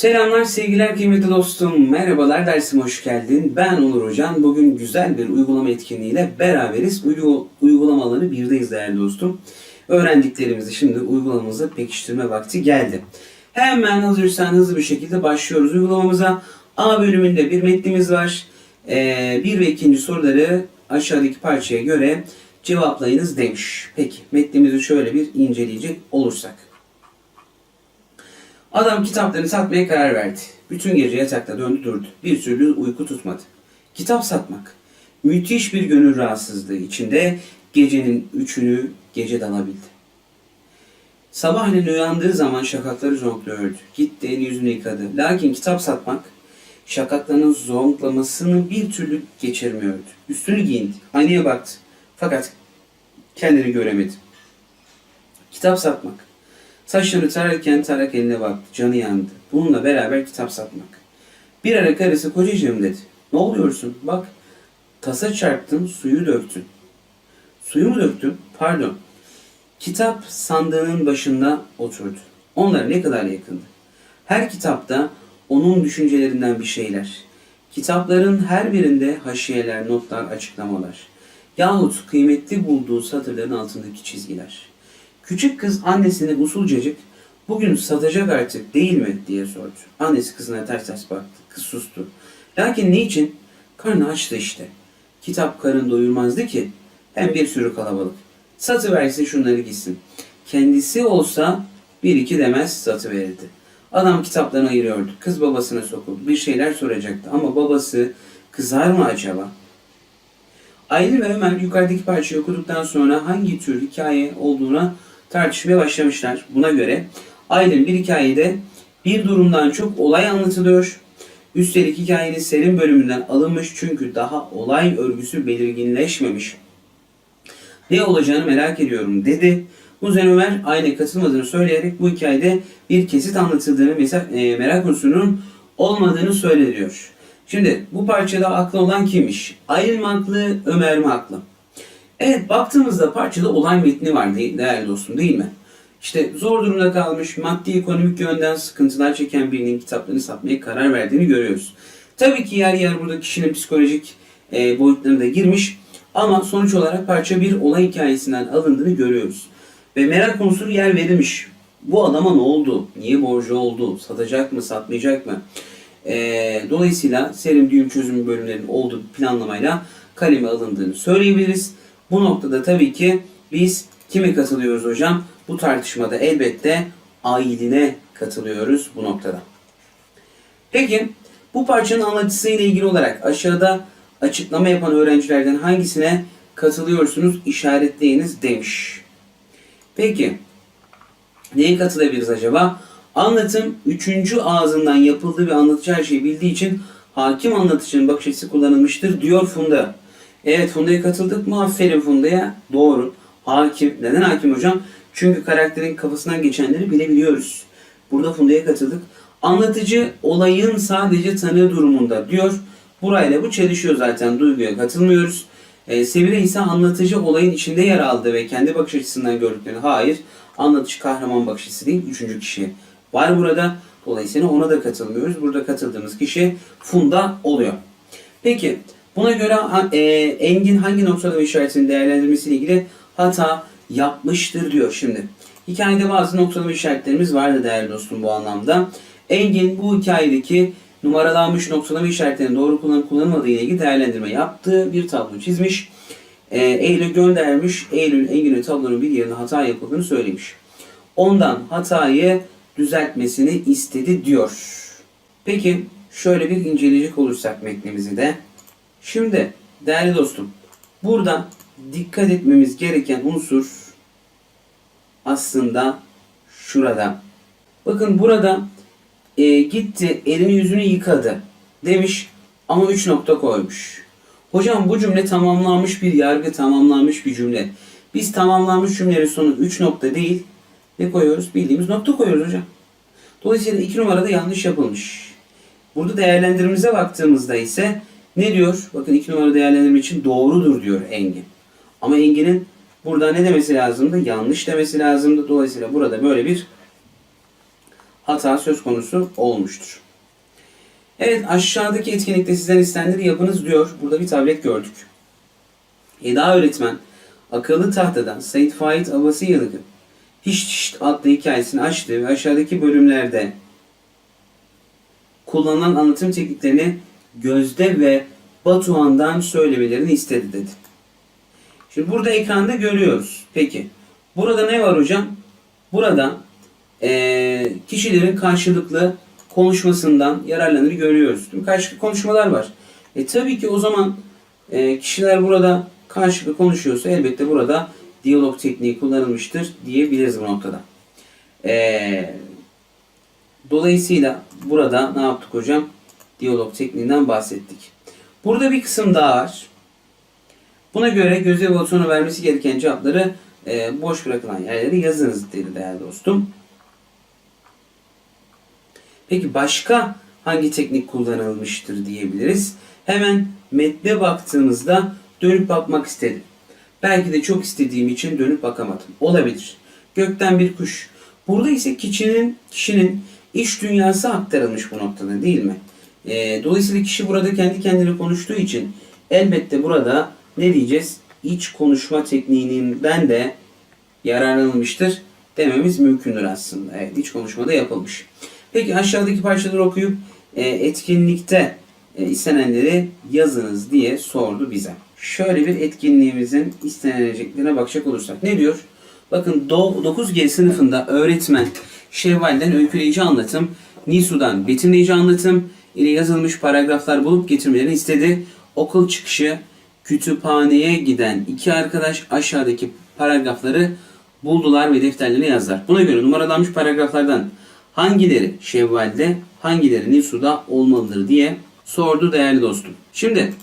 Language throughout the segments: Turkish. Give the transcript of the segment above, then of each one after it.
Selamlar sevgiler kıymetli dostum. Merhabalar dersime hoş geldin. Ben Onur Hocan. Bugün güzel bir uygulama etkinliğiyle beraberiz. Uygu- uygulamaları birdeyiz değerli dostum. Öğrendiklerimizi şimdi uygulamamıza pekiştirme vakti geldi. Hemen hazırsan hızlı bir şekilde başlıyoruz uygulamamıza. A bölümünde bir metnimiz var. Ee, bir ve ikinci soruları aşağıdaki parçaya göre cevaplayınız demiş. Peki metnimizi şöyle bir inceleyecek olursak. Adam kitaplarını satmaya karar verdi. Bütün gece yatakta döndü durdu. Bir türlü uyku tutmadı. Kitap satmak. Müthiş bir gönül rahatsızlığı içinde gecenin üçünü gece dalabildi. Sabahleyin uyandığı zaman şakakları zonkluyordu. Gitti elini yüzünü yıkadı. Lakin kitap satmak şakaklarının zonklamasını bir türlü geçirmiyordu. Üstünü giyindi. Aynaya baktı. Fakat kendini göremedi. Kitap satmak. Saçları tararken tarak eline baktı. Canı yandı. Bununla beraber kitap satmak. Bir ara karısı kocacığım dedi. Ne oluyorsun? Bak tasa çarptın suyu döktün. Suyu mu döktün? Pardon. Kitap sandığının başında oturdu. Onlar ne kadar yakındı. Her kitapta onun düşüncelerinden bir şeyler. Kitapların her birinde haşiyeler, notlar, açıklamalar. Yahut kıymetli bulduğu satırların altındaki çizgiler. Küçük kız annesine usulcacık bugün satacak artık değil mi diye sordu. Annesi kızına ters ters baktı. Kız sustu. Lakin niçin? Karnı açtı işte. Kitap karın doyurmazdı ki. Hem bir sürü kalabalık. Satı versin şunları gitsin. Kendisi olsa bir iki demez satı verirdi. Adam kitaplarını ayırıyordu. Kız babasına sokup bir şeyler soracaktı. Ama babası kızar mı acaba? Aylin ve Ömer yukarıdaki parçayı okuduktan sonra hangi tür hikaye olduğuna tartışmaya başlamışlar. Buna göre Aylin bir hikayede bir durumdan çok olay anlatılıyor. Üstelik hikayenin serin bölümünden alınmış çünkü daha olay örgüsü belirginleşmemiş. Ne olacağını merak ediyorum dedi. Bunun üzerine Ömer aynı katılmadığını söyleyerek bu hikayede bir kesit anlatıldığını, mesela e, merak unsurunun olmadığını söylüyor. Şimdi bu parçada aklı olan kimmiş? Aylin mi haklı, Ömer mi haklı? Evet baktığımızda parçada olay metni var değerli dostum değil mi? İşte zor durumda kalmış, maddi ekonomik yönden sıkıntılar çeken birinin kitaplarını satmaya karar verdiğini görüyoruz. Tabii ki yer yer burada kişinin psikolojik e, boyutlarına da girmiş ama sonuç olarak parça bir olay hikayesinden alındığını görüyoruz. Ve merak konusu yer verilmiş. Bu adama ne oldu? Niye borcu oldu? Satacak mı, satmayacak mı? E, dolayısıyla serim düğüm çözümü bölümlerinin olduğu planlamayla kaleme alındığını söyleyebiliriz. Bu noktada tabii ki biz kime katılıyoruz hocam? Bu tartışmada elbette Aylin'e katılıyoruz bu noktada. Peki bu parçanın anlatısıyla ilgili olarak aşağıda açıklama yapan öğrencilerden hangisine katılıyorsunuz işaretleyiniz demiş. Peki neye katılabiliriz acaba? Anlatım üçüncü ağzından yapıldığı ve anlatıcı her şeyi bildiği için hakim anlatıcının bakış açısı kullanılmıştır diyor Funda. Evet Funda'ya katıldık mı? Aferin Funda'ya. Doğru. Hakim. Neden hakim hocam? Çünkü karakterin kafasından geçenleri bilebiliyoruz. Burada Funda'ya katıldık. Anlatıcı olayın sadece tanığı durumunda diyor. Burayla bu çelişiyor zaten. Duyguya katılmıyoruz. Ee, Sevile ise anlatıcı olayın içinde yer aldı ve kendi bakış açısından gördüklerini. Hayır. Anlatıcı kahraman bakış açısı değil. Üçüncü kişi var burada. Dolayısıyla ona da katılmıyoruz. Burada katıldığımız kişi Funda oluyor. Peki buna göre e, Engin hangi noktada ve işaretinin değerlendirmesiyle ilgili hata yapmıştır diyor şimdi. Hikayede bazı noktalama işaretlerimiz vardı değerli dostum bu anlamda. Engin bu hikayedeki numaralanmış noktalama işaretlerinin doğru kullanıp kullanılmadığı ile ilgili değerlendirme yaptığı bir tablo çizmiş. E, Eylül göndermiş. Eylül Engin'in tablonun bir yerine hata yapıldığını söylemiş. Ondan hatayı düzeltmesini istedi diyor. Peki şöyle bir inceleyecek olursak metnimizi de. Şimdi değerli dostum burada dikkat etmemiz gereken unsur aslında şurada. Bakın burada e, gitti elini yüzünü yıkadı demiş ama 3 nokta koymuş. Hocam bu cümle tamamlanmış bir yargı, tamamlanmış bir cümle. Biz tamamlanmış cümlenin sonu 3 nokta değil ne koyuyoruz? Bildiğimiz nokta koyuyoruz hocam. Dolayısıyla 2 numarada yanlış yapılmış. Burada değerlendirmemize baktığımızda ise ne diyor? Bakın 2 numara değerlendirme için doğrudur diyor Engin. Ama Engin'in burada ne demesi lazımdı? Yanlış demesi lazımdı. Dolayısıyla burada böyle bir hata söz konusu olmuştur. Evet aşağıdaki etkinlikte sizden istenenleri yapınız diyor. Burada bir tablet gördük. Eda öğretmen akıllı tahtadan Said Faik Abası Yalık'ın Hiç Hiç adlı hikayesini açtı ve aşağıdaki bölümlerde kullanılan anlatım tekniklerini Gözde ve Batuhan'dan söylemelerini istedi dedi. Şimdi burada ekranda görüyoruz. Peki burada ne var hocam? Burada eee, kişilerin karşılıklı konuşmasından yararlanır görüyoruz. Mi? Karşılıklı konuşmalar var. E tabii ki o zaman e, kişiler burada karşılıklı konuşuyorsa elbette burada diyalog tekniği kullanılmıştır diyebiliriz bu noktada. E, dolayısıyla burada ne yaptık hocam? Diyalog tekniğinden bahsettik. Burada bir kısım daha var. Buna göre göze ve sona vermesi gereken cevapları e, boş bırakılan yerleri yazınız dedi değerli dostum. Peki başka hangi teknik kullanılmıştır diyebiliriz. Hemen metne baktığımızda dönüp bakmak istedim. Belki de çok istediğim için dönüp bakamadım. Olabilir. Gökten bir kuş. Burada ise kişinin, kişinin iç dünyası aktarılmış bu noktada değil mi? Ee, dolayısıyla kişi burada kendi kendine konuştuğu için elbette burada ne diyeceğiz? İç konuşma tekniğinden de yararlanılmıştır dememiz mümkündür aslında. Evet, iç konuşmada yapılmış. Peki aşağıdaki parçaları okuyup e, etkinlikte e, istenenleri yazınız diye sordu bize. Şöyle bir etkinliğimizin isteneceklerine bakacak olursak. Ne diyor? Bakın 9G sınıfında öğretmen Şevval'den öyküleyici anlatım, Nisu'dan betimleyici anlatım ile yazılmış paragraflar bulup getirmelerini istedi. Okul çıkışı kütüphaneye giden iki arkadaş aşağıdaki paragrafları buldular ve defterlerine yazdılar. Buna göre numaralanmış paragraflardan hangileri Şevval'de, hangileri Nisu'da olmalıdır diye sordu değerli dostum. Şimdi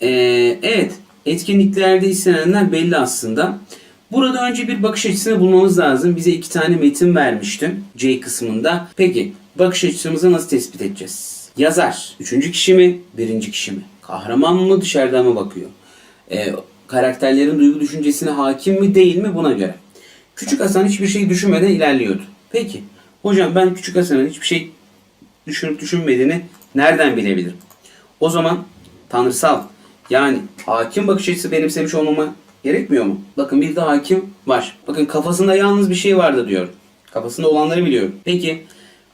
eee, evet etkinliklerde istenenler belli aslında. Burada önce bir bakış açısını bulmamız lazım. Bize iki tane metin vermişti C kısmında. Peki bakış açımızı nasıl tespit edeceğiz? Yazar. Üçüncü kişi mi? Birinci kişi mi? Kahraman mı? Dışarıdan mı bakıyor? Ee, karakterlerin duygu düşüncesine hakim mi değil mi? Buna göre. Küçük Hasan hiçbir şey düşünmeden ilerliyordu. Peki. Hocam ben Küçük Hasan'ın hiçbir şey düşünüp düşünmediğini nereden bilebilirim? O zaman tanrısal yani hakim bakış açısı benimsemiş olmama gerekmiyor mu? Bakın bir de hakim var. Bakın kafasında yalnız bir şey vardı diyor. Kafasında olanları biliyorum. Peki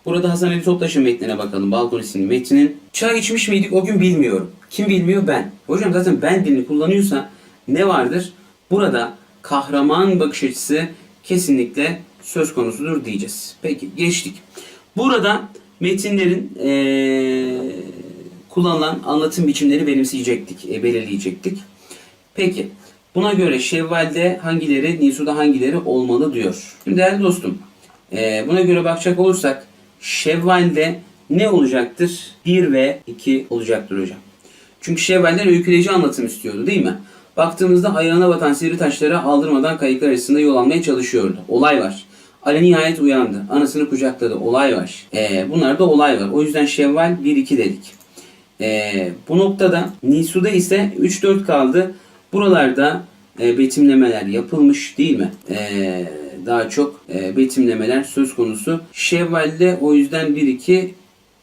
burada Hasan Ali Toptaş'ın metnine bakalım. Balkon isimli metnin. Çay içmiş miydik o gün bilmiyorum. Kim bilmiyor? Ben. Hocam zaten ben dilini kullanıyorsa ne vardır? Burada kahraman bakış açısı kesinlikle söz konusudur diyeceğiz. Peki geçtik. Burada metinlerin eee, kullanılan anlatım biçimleri benimseyecektik, e, belirleyecektik. Peki buna göre Şevval'de hangileri, Nisu'da hangileri olmalı diyor. Şimdi değerli dostum eee, buna göre bakacak olursak Şevval'de ne olacaktır? 1 ve 2 olacaktır hocam. Çünkü Şevval'den öyküleyici anlatım istiyordu değil mi? Baktığımızda ayağına batan sivri taşlara aldırmadan kayıklar arasında yol almaya çalışıyordu. Olay var. Ali nihayet uyandı. Anasını kucakladı. Olay var. Ee, bunlarda olay var. O yüzden Şevval 1-2 dedik. Ee, bu noktada Nisu'da ise 3-4 kaldı. Buralarda e, betimlemeler yapılmış değil mi? Ee, daha çok e, betimlemeler söz konusu. Şevval'de o yüzden 1-2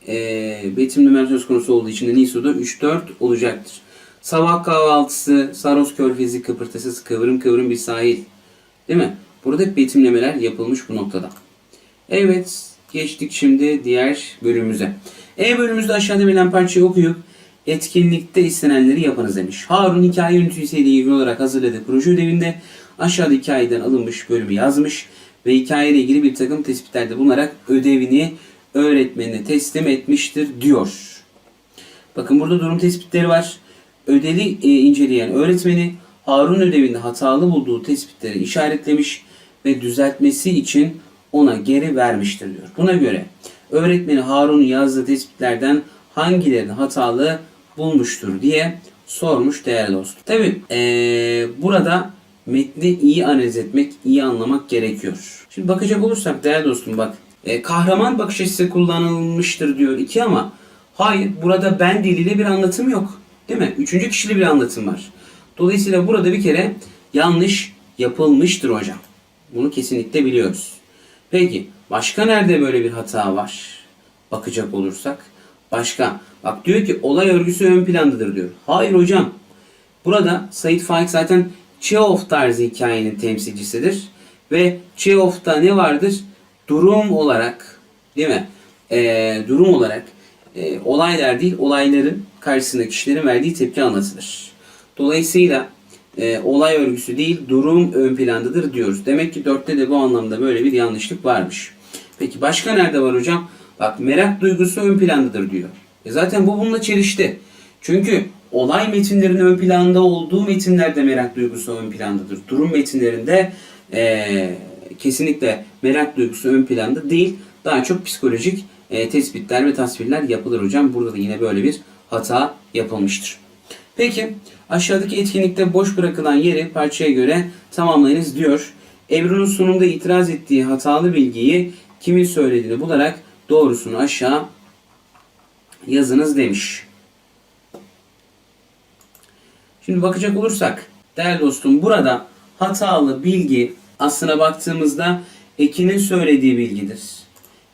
e, betimlemeler söz konusu olduğu için de Nisu'da 3-4 olacaktır. Sabah kahvaltısı, Saros körfezi kıpırtısı, kıvrım kıvrım bir sahil. Değil mi? Burada hep betimlemeler yapılmış bu noktada. Evet, geçtik şimdi diğer bölümümüze. E bölümümüzde aşağıda verilen parçayı okuyup etkinlikte istenenleri yapınız demiş. Harun hikaye ünitesiyle ilgili olarak hazırladığı proje ödevinde aşağıda hikayeden alınmış bölümü yazmış ve hikayeyle ilgili bir takım tespitlerde bulunarak ödevini öğretmenine teslim etmiştir diyor. Bakın burada durum tespitleri var. Ödevi e, inceleyen öğretmeni Harun ödevinde hatalı bulduğu tespitleri işaretlemiş ve düzeltmesi için ona geri vermiştir diyor. Buna göre öğretmeni Harun'un yazdığı tespitlerden hangilerini hatalı bulmuştur diye sormuş değerli dostum. Tabi burada metni iyi analiz etmek, iyi anlamak gerekiyor. Şimdi bakacak olursak değerli dostum bak e, kahraman bakış açısı kullanılmıştır diyor iki ama hayır burada ben diliyle bir anlatım yok. Değil mi? Üçüncü kişili bir anlatım var. Dolayısıyla burada bir kere yanlış yapılmıştır hocam. Bunu kesinlikle biliyoruz. Peki Başka nerede böyle bir hata var? Bakacak olursak. Başka. Bak diyor ki olay örgüsü ön plandadır diyor. Hayır hocam. Burada Said Faik zaten Chekhov tarzı hikayenin temsilcisidir. Ve Chekhov'da ne vardır? Durum olarak değil mi? Ee, durum olarak e, olaylar değil olayların karşısında kişilerin verdiği tepki anlatılır. Dolayısıyla e, olay örgüsü değil durum ön plandadır diyoruz. Demek ki dörtte de bu anlamda böyle bir yanlışlık varmış. Peki başka nerede var hocam? Bak merak duygusu ön plandadır diyor. E zaten bu bununla çelişti. Çünkü olay metinlerinin ön planda olduğu metinlerde merak duygusu ön plandadır. Durum metinlerinde e, kesinlikle merak duygusu ön planda değil. Daha çok psikolojik e, tespitler ve tasvirler yapılır hocam. Burada da yine böyle bir hata yapılmıştır. Peki aşağıdaki etkinlikte boş bırakılan yeri parçaya göre tamamlayınız diyor. Ebru'nun sunumda itiraz ettiği hatalı bilgiyi kimin söylediğini bularak doğrusunu aşağı yazınız demiş. Şimdi bakacak olursak değerli dostum burada hatalı bilgi aslına baktığımızda Ekin'in söylediği bilgidir.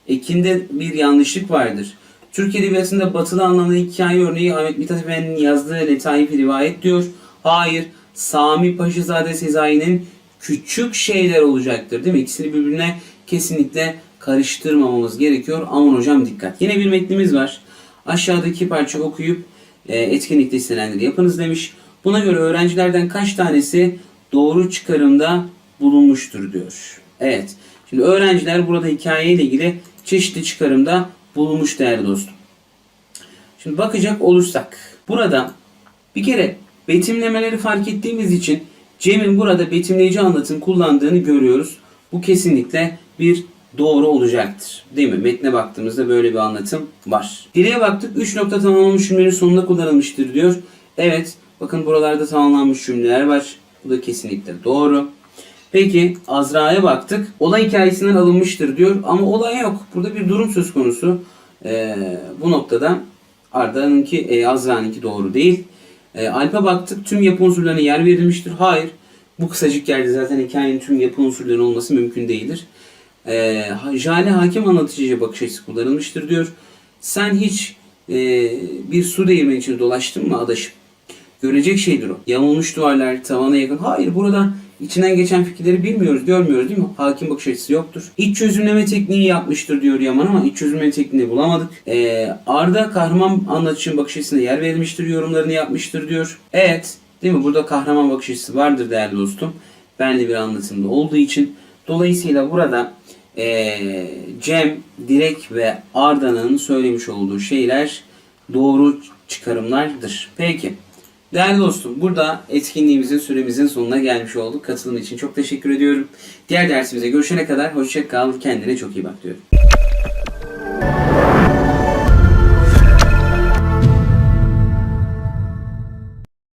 Ekin'de bir yanlışlık vardır. Türk Edebiyatı'nda batılı anlamda hikaye örneği Ahmet Mithat Efendi'nin yazdığı Letaif Rivayet diyor. Hayır, Sami Paşazade Sezai'nin küçük şeyler olacaktır değil mi? İkisini birbirine kesinlikle karıştırmamamız gerekiyor. Aman hocam dikkat. Yine bir metnimiz var. Aşağıdaki parça okuyup e, etkinlikte istenenleri yapınız demiş. Buna göre öğrencilerden kaç tanesi doğru çıkarımda bulunmuştur diyor. Evet. Şimdi öğrenciler burada hikayeyle ilgili çeşitli çıkarımda bulunmuş değerli dostum. Şimdi bakacak olursak burada bir kere betimlemeleri fark ettiğimiz için Cem'in burada betimleyici anlatım kullandığını görüyoruz. Bu kesinlikle bir doğru olacaktır. Değil mi? Metne baktığımızda böyle bir anlatım var. Dileğe baktık. 3 nokta tamamlanmış cümlenin sonunda kullanılmıştır diyor. Evet. Bakın buralarda tamamlanmış cümleler var. Bu da kesinlikle doğru. Peki Azra'ya baktık. Olay hikayesinden alınmıştır diyor ama olay yok. Burada bir durum söz konusu. Ee, bu noktada Arda'nınki, e, Azra'nınki doğru değil. E, Alp'e baktık. Tüm yapı unsurlarına yer verilmiştir. Hayır. Bu kısacık yerde zaten hikayenin tüm yapı unsurlarının olması mümkün değildir. E, Jale hakim anlatıcıya bakış açısı kullanılmıştır diyor. Sen hiç e, bir su değirmeni içinde dolaştın mı adaşım? Görecek şeydir o. Yamulmuş duvarlar tavana yakın. Hayır burada içinden geçen fikirleri bilmiyoruz, görmüyoruz değil mi? Hakim bakış açısı yoktur. İç çözümleme tekniği yapmıştır diyor Yaman ama iç çözümleme tekniğini bulamadık. Ee, Arda kahraman anlatışın bakış açısına yer vermiştir, yorumlarını yapmıştır diyor. Evet, değil mi? Burada kahraman bakış açısı vardır değerli dostum. Benli bir anlatımda olduğu için. Dolayısıyla burada ee, Cem, Direk ve Arda'nın söylemiş olduğu şeyler doğru çıkarımlardır. Peki. Değerli dostum burada etkinliğimizin süremizin sonuna gelmiş olduk. Katılım için çok teşekkür ediyorum. Diğer dersimize görüşene kadar hoşça kal. Kendine çok iyi bak diyorum.